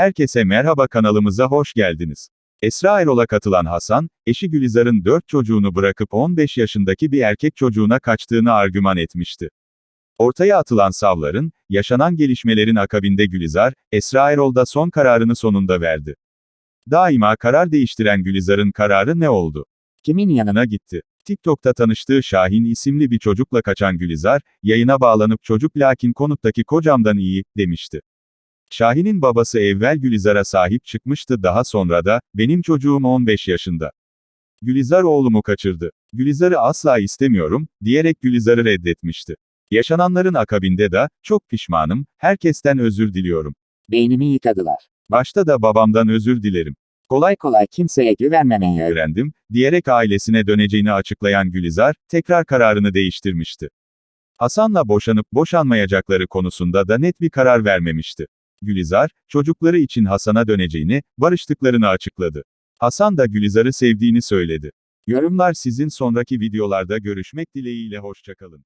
Herkese merhaba kanalımıza hoş geldiniz. Esra Erol'a katılan Hasan, eşi Gülizar'ın 4 çocuğunu bırakıp 15 yaşındaki bir erkek çocuğuna kaçtığını argüman etmişti. Ortaya atılan savların, yaşanan gelişmelerin akabinde Gülizar, Esra Erol da son kararını sonunda verdi. Daima karar değiştiren Gülizar'ın kararı ne oldu? Kimin yanına gitti. TikTok'ta tanıştığı Şahin isimli bir çocukla kaçan Gülizar, yayına bağlanıp çocuk lakin konuttaki kocamdan iyi, demişti. Şahin'in babası evvel Gülizar'a sahip çıkmıştı daha sonra da, benim çocuğum 15 yaşında. Gülizar oğlumu kaçırdı. Gülizar'ı asla istemiyorum, diyerek Gülizar'ı reddetmişti. Yaşananların akabinde de, çok pişmanım, herkesten özür diliyorum. Beynimi yıkadılar. Başta da babamdan özür dilerim. Kolay kolay kimseye güvenmemeyi öğrendim. diyerek ailesine döneceğini açıklayan Gülizar, tekrar kararını değiştirmişti. Hasan'la boşanıp boşanmayacakları konusunda da net bir karar vermemişti. Gülizar, çocukları için Hasan'a döneceğini, barıştıklarını açıkladı. Hasan da Gülizar'ı sevdiğini söyledi. Yorumlar sizin sonraki videolarda görüşmek dileğiyle hoşçakalın.